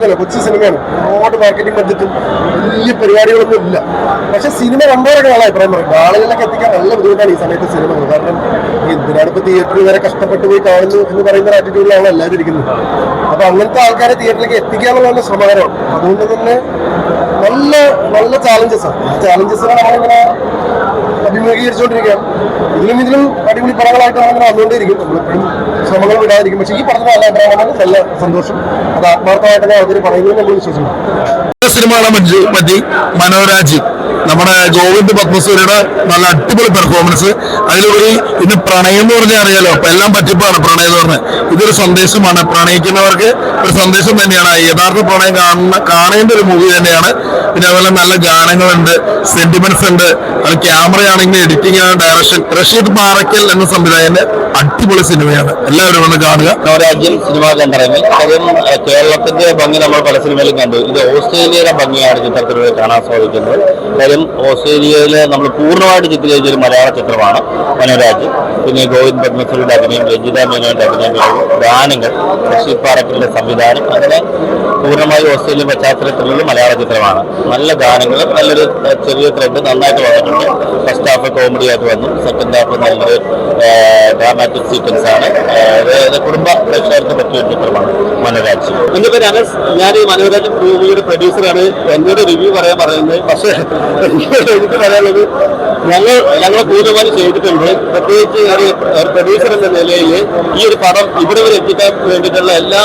കൊച്ചു സിനിമയാണ്. ഒരുപാട് മാർക്കറ്റിംഗ് ബഡ്ജറ്റും വലിയ പരിപാടികളൊന്നും ഇല്ല. പക്ഷെ സിനിമ കണ്ടവരൊക്കെ ആളായി പറയാൻ പറയും ആളുകളിലൊക്കെ എത്തിക്കാൻ നല്ല ബുദ്ധിമുട്ടാണ് ഈ സമയത്ത് സിനിമകൾ കാരണം ഈ ഇതിനടുത്ത് തിയേറ്ററിൽ വരെ കഷ്ടപ്പെട്ട് പോയി കാണുന്നു എന്ന് പറയുന്ന ഒരു ആറ്റിറ്റ്യൂഡിലാണ് എല്ലാവരും ഇരിക്കുന്നത്. അപ്പൊ അങ്ങനത്തെ ആൾക്കാരെ തിയേറ്ററിലേക്ക് എത്തിക്കാന്നുള്ളതിന്റെ ശ്രമകരമാണ്. അതുകൊണ്ട് തന്നെ നല്ല നല്ല ചാലഞ്ചസ് ആണ്. ചാലഞ്ചസ് ആണ് നമ്മളിങ്ങനെ അഭിമുഖീകരിച്ചുകൊണ്ടിരിക്കുകയാണ് ഇതിലും ഇതിലും അടിപൊളി പടങ്ങളായിട്ട് അങ്ങനെ വന്നുകൊണ്ടിരിക്കും നമ്മളെപ്പോഴും ശ്രമങ്ങൾ വിടാതിരിക്കും പക്ഷേ ഈ പടത്തിന് നല്ല അഭിപ്രായമാണ് നല്ല സന്തോഷം. അത് ആത്മാർത്ഥമായിട്ട് അവർ പറയുന്നത് നമ്മൾ വിശ്വസിക്കുന്നു. സിനിമകളെ പറ്റി പറ്റി. മനോരാജി നമ്മുടെ ഗോവിന്ദ് പത്മസൂരിയുടെ നല്ല അടിപൊളി പെർഫോമൻസ് അതിലുപരി ഇന്ന് പ്രണയം എന്ന് പറഞ്ഞാൽ അറിയാലോ അപ്പൊ എല്ലാം പറ്റിപ്പാണ് പ്രണയം എന്ന് പറഞ്ഞാൽ. ഇതൊരു സന്ദേശമാണ്. പ്രണയിക്കുന്നവർക്ക് ഒരു സന്ദേശം തന്നെയാണ്. യഥാർത്ഥ പ്രണയം കാണുന്ന കാണേണ്ട ഒരു മൂവി തന്നെയാണ്. പിന്നെ അതുപോലെ നല്ല ഗാനങ്ങളുണ്ട് സെന്റിമെന്റ്സ് ഉണ്ട്. അത് ക്യാമറയാണെങ്കിൽ എഡിറ്റിംഗ് ആണ് ഡയറക്ഷൻ റഷീദ് പാറക്കൽ എന്ന സംവിധായകന്റെ അടിപൊളി സിനിമയാണ്. എല്ലാവരും ഒന്ന് കാണുക. സിനിമ കണ്ടറിയാൻ കേരളത്തിന്റെ ഭംഗി നമ്മൾ പല സിനിമയിലും കണ്ടു. ഇത് ഓസ്ട്രേലിയയുടെ ഭംഗിയാണ് ചിത്രത്തിലൂടെ കാണാൻ സാധിക്കുന്നത്. കാര്യം ഓസ്ട്രേലിയയിൽ നമ്മൾ പൂർണമായിട്ട് ചിത്രീകരിച്ച ഒരു മലയാള ചിത്രമാണ് മനോരാജ്. പിന്നെ ഗോവിന്ദ് പത്മശ്രീയുടെ അഭിനയം രഞ്ജിത മേനോന്റെ അഭിനയം ഗാനങ്ങൾ ശശി പാറക്കലിന്റെ സംവിധാനം. അങ്ങനെ പൂർണമായി ഓസ്ട്രേലിയൻ പശ്ചാത്തലത്തിലുള്ള മലയാള ചിത്രമാണ്. നല്ല ഗാനങ്ങൾ നല്ലൊരു ചെറിയ ത്രെഡ് നന്നായിട്ട് വന്നിട്ടുണ്ട്. ഹാഫ് കോമഡി ആയിട്ട് വന്നു. സെക്കൻഡ് ഹാഫ് നല്ലൊരു ഡ്രാമാറ്റിക് സീക്വൻസ് ആണ്. കുടുംബ പ്രേക്ഷകർക്ക് പറ്റിയ ചിത്രമാണ് മനോരാജ്. അനസ്. ഞാൻ ഈ മനോരാജ് മൂവിയുടെ പ്രൊഡ്യൂസറാണ് എന്നോട് റിവ്യൂ പറയാൻ പറയുന്നത്. പക്ഷേ എനിക്ക് പറയാനുള്ളത് ഞങ്ങൾ ഞങ്ങൾ പൂർണമായും ചെയ്തിട്ടുണ്ട്. പ്രത്യേകിച്ച് ഒരു പ്രൊഡ്യൂസർ എന്ന നിലയിൽ ഈ ഒരു പടം ഇവിടെ വരെ എത്തിക്കാൻ വേണ്ടിയിട്ടുള്ള എല്ലാ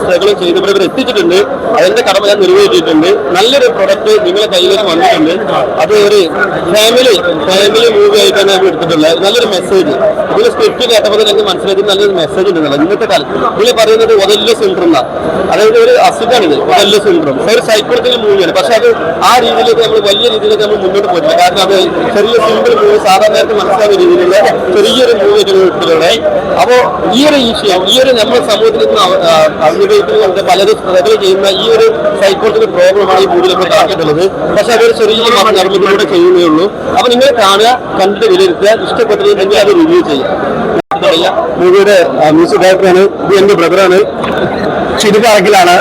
സ്ട്രഗിളും ചെയ്ത് വരെ എത്തിച്ചിട്ടുണ്ട്. അതിന്റെ കടമ ഞാൻ നിർവഹിച്ചിട്ടുണ്ട് നല്ലൊരു പ്രൊഡക്റ്റ് നിങ്ങളെ കയ്യിലേക്ക് വന്നിട്ടുണ്ട്. അത് ഒരു ഫാമിലി ഫാമിലി മൂവി ആയിട്ടാണ് ഞാൻ എടുത്തിട്ടുള്ളത് നല്ലൊരു മെസ്സേജ് ഇതിൽ സ്ക്രിപ്റ്റ് കേട്ടപ്പോൾ തന്നെ എനിക്ക് മനസ്സിലാക്കി നല്ലൊരു മെസ്സേജ് ഉണ്ടെന്നുള്ളത് ഇന്നത്തെ കാലത്ത് പുള്ളി പറയുന്നത് ഒതല്ലോ സിൻഡ്രം അതായത് ഒരു അസുഖമാണിത് ഒതല്ലോ സിൻഡ്രം ഒരു സൈക്കോളജിക്കൽ മൂവിയാണ്. പക്ഷെ അത് ആ രീതിയിലേക്ക് നമ്മൾ വലിയ രീതിയിലേക്ക് നമ്മൾ മുന്നോട്ട് പോയിട്ടില്ല. കാരണം അത് ചെറിയ സിമ്പിൾ മൂവി സാധാരണ മനസ്സിലാവുന്ന രീതിയിലുള്ള ചെറിയൊരു മൂവി എടുത്തിട്ടുള്ളത്. അപ്പോൾ ഈ ഒരു വിഷയം ഈ ഒരു നമ്മുടെ സമൂഹത്തിൽ അനുഭവിക്കുന്ന പലരും സ്ട്രഗിൾ ചെയ്യുന്ന ഈ ഒരു സൈക്കോളജിക്കൽ പ്രോബ്ലമാണ് ഈ മൂവിയിൽ നമ്മൾ കാണിച്ചിട്ടുള്ളത് പക്ഷെ അതൊരു ചെറിയ നിർമ്മിതിലൂടെ ചെയ്യുന്നേ ഉള്ളൂ. അപ്പൊ നിങ്ങൾ കാണുക കണ്ടിട്ട് വിലയിരുത്തുക ഇഷ്ടപ്പെട്ടില്ലെങ്കിൽ അത് റിവ്യൂ ചെയ്യാം മൂവിയുടെ മ്യൂസിക് ഡയറക്ടറാണ് ഇത് എന്റെ ബ്രദറാണ്. ചിരുപാറക്കിലാണ്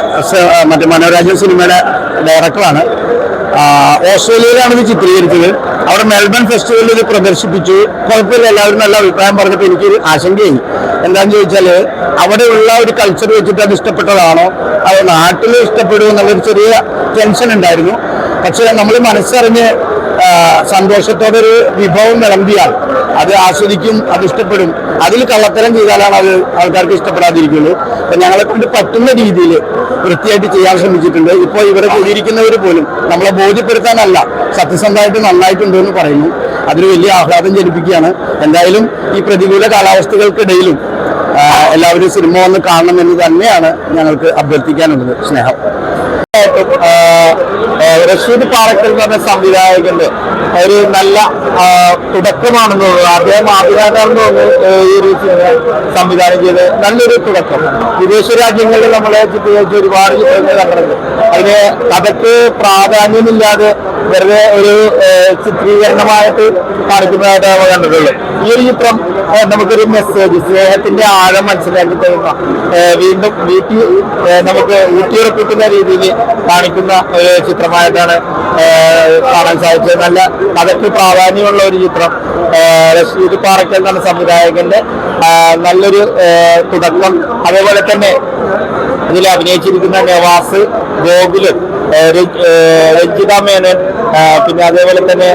മറ്റേ മനോരാജൻ സിനിമയുടെ ഡയറക്ടറാണ്. ഓസ്ട്രേലിയയിലാണ് ഇത് ചിത്രീകരിച്ചത്. അവിടെ മെൽബൺ ഫെസ്റ്റിവലിൽ ഇത് പ്രദർശിപ്പിച്ചു. കുഴപ്പമില്ല എല്ലാവരും നല്ല അഭിപ്രായം പറഞ്ഞപ്പോൾ എനിക്കൊരു ആശങ്കയായി. എന്താണെന്ന് ചോദിച്ചാൽ അവിടെയുള്ള ഒരു കൾച്ചർ വെച്ചിട്ട് അത് ഇഷ്ടപ്പെട്ടതാണോ? അത് നാട്ടിൽ ഇഷ്ടപ്പെടുമോ എന്നുള്ളൊരു ചെറിയ ടെൻഷൻ ഉണ്ടായിരുന്നു. പക്ഷേ നമ്മൾ മനസ്സറിഞ്ഞ് സന്തോഷത്തോടെ ഒരു വിഭവം വിളമ്പിയാൽ അത് ആസ്വദിക്കും അത് ഇഷ്ടപ്പെടും. അതിൽ കള്ളത്തരം ചെയ്താലാണ് അത് ആൾക്കാർക്ക് ഇഷ്ടപ്പെടാതിരിക്കുള്ളൂ. അപ്പൊ ഞങ്ങളെ കൊണ്ട് പറ്റുന്ന രീതിയിൽ വൃത്തിയായിട്ട് ചെയ്യാൻ ശ്രമിച്ചിട്ടുണ്ട്. ഇപ്പോൾ ഇവിടെ കൂടിയിരിക്കുന്നവർ പോലും നമ്മളെ ബോധ്യപ്പെടുത്താനല്ല സത്യസന്ധമായിട്ട് നന്നായിട്ടുണ്ട് എന്ന് പറയുന്നു. അതിന് വലിയ ആഹ്ലാദം ജനിപ്പിക്കുകയാണ്. എന്തായാലും ഈ പ്രതികൂല കാലാവസ്ഥകൾക്കിടയിലും എല്ലാവരും സിനിമ വന്ന് കാണണം എന്ന് തന്നെയാണ് ഞങ്ങൾക്ക് അഭ്യർത്ഥിക്കാനുള്ളത്. സ്നേഹം. റഷീദ് പാറക്കൽ എന്ന് പറഞ്ഞ സംവിധായകന്റെ ഒരു നല്ല തുടക്കമാണെന്ന് തോന്നുന്നു. അദ്ദേഹം ആദ്യമായിട്ടാണെന്ന് തോന്നുന്നു ഈ ഒരു സിനിമ സംവിധാനം ചെയ്ത് നല്ലൊരു തുടക്കം. വിദേശ രാജ്യങ്ങളിൽ നമ്മളെ ചിത്രീകരിച്ച് ഒരുപാട് ചിത്രങ്ങൾ കണ്ടിട്ടുണ്ട്. അതിന് കഥക്ക് പ്രാധാന്യമില്ലാതെ വെറുതെ ഒരു ചിത്രീകരണമായിട്ട് കാണിക്കുന്നതായിട്ട് നമ്മൾ കണ്ടിട്ടുള്ളൂ. ഈ ഒരു ചിത്രം നമുക്കൊരു മെസ്സേജ് സ്നേഹത്തിന്റെ ആഴം മനസ്സിലാക്കി തരുന്ന വീണ്ടും വീട്ടിൽ നമുക്ക് ഊട്ടിയുറപ്പിക്കുന്ന രീതിയിൽ കാണിക്കുന്ന ഒരു ചിത്രമായിട്ടാണ് കാണാൻ സാധിച്ചത്. നല്ല കഥയ്ക്ക് പ്രാധാന്യമുള്ള ഒരു ചിത്രം. റഷീദ് പാറയ്ക്കൽ എന്ന സംവിധായകന്റെ നല്ലൊരു തുടക്കം. അതേപോലെ തന്നെ ഇതിൽ അഭിനയിച്ചിരിക്കുന്ന നവാസ് ഗോകുൽ രഞ്ജിത മേനൻ പിന്നെ അതേപോലെ തന്നെ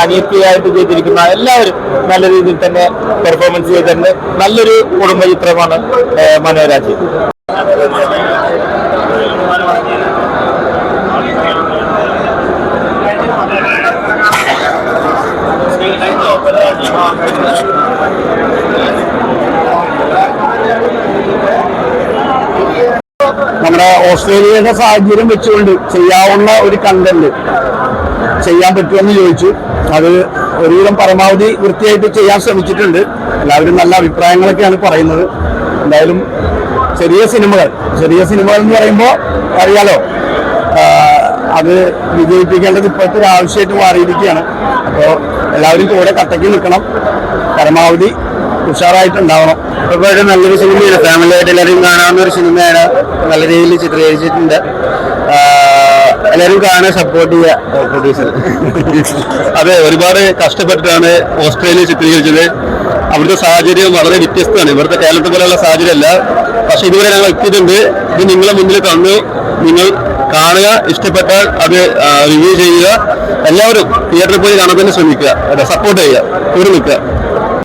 അനിയത്തിയായിട്ട് ചെയ്തിരിക്കുന്ന എല്ലാവരും നല്ല രീതിയിൽ തന്നെ പെർഫോമൻസ് ചെയ്തിട്ടുണ്ട്. നല്ലൊരു കുടുംബ ചിത്രമാണ് മനോരാജ്. നമ്മുടെ ഓസ്ട്രേലിയയുടെ സാഹചര്യം വെച്ചുകൊണ്ട് ചെയ്യാവുന്ന ഒരു കണ്ടന്റ് ചെയ്യാൻ പറ്റുമെന്ന് ചോദിച്ചു. അത് ഒരുവിധം പരമാവധി വൃത്തിയായിട്ട് ചെയ്യാൻ ശ്രമിച്ചിട്ടുണ്ട്. എല്ലാവരും നല്ല അഭിപ്രായങ്ങളൊക്കെയാണ് പറയുന്നത്. എന്തായാലും ചെറിയ സിനിമകൾ ചെറിയ സിനിമകൾ എന്ന് പറയുമ്പോൾ അറിയാലോ അത് വിജയിപ്പിക്കേണ്ടത് ഇപ്പോഴത്തെ ഒരു ആവശ്യമായിട്ട് മാറിയിരിക്കുകയാണ്. അപ്പോൾ എല്ലാവരും കൂടെ കട്ടയ്ക്ക് നിൽക്കണം. പരമാവധി ഉഷാറായിട്ടുണ്ടാവണം. ഒരുപാട് നല്ലൊരു സിനിമയാണ് ഫാമിലി ആയിട്ട് എല്ലാവരും കാണാവുന്ന ഒരു സിനിമയാണ്. നല്ല രീതിയിൽ ചിത്രീകരിച്ചിട്ടുണ്ട്. എല്ലാവരും കാണാൻ സപ്പോർട്ട് ചെയ്യുക പ്രൊഡ്യൂസർ അതെ ഒരുപാട് കഷ്ടപ്പെട്ടിട്ടാണ് ഓസ്ട്രേലിയ ചിത്രീകരിച്ചത്. അവിടുത്തെ സാഹചര്യം വളരെ വ്യത്യസ്തമാണ്. ഇവിടുത്തെ കേരളത്തെ പോലെയുള്ള സാഹചര്യമല്ല. പക്ഷെ ഇതുവരെ ഞങ്ങൾ എത്തിയിട്ടുണ്ട്. ഇത് നിങ്ങളെ മുന്നിൽ തന്നു നിങ്ങൾ കാണുക ഇഷ്ടപ്പെട്ടാൽ അത് റിവ്യൂ ചെയ്യുക. എല്ലാവരും തിയേറ്ററിൽ പോയി കാണാൻ തന്നെ ശ്രമിക്കുക. സപ്പോർട്ട് ചെയ്യുക. കൂടെ നിൽക്കുക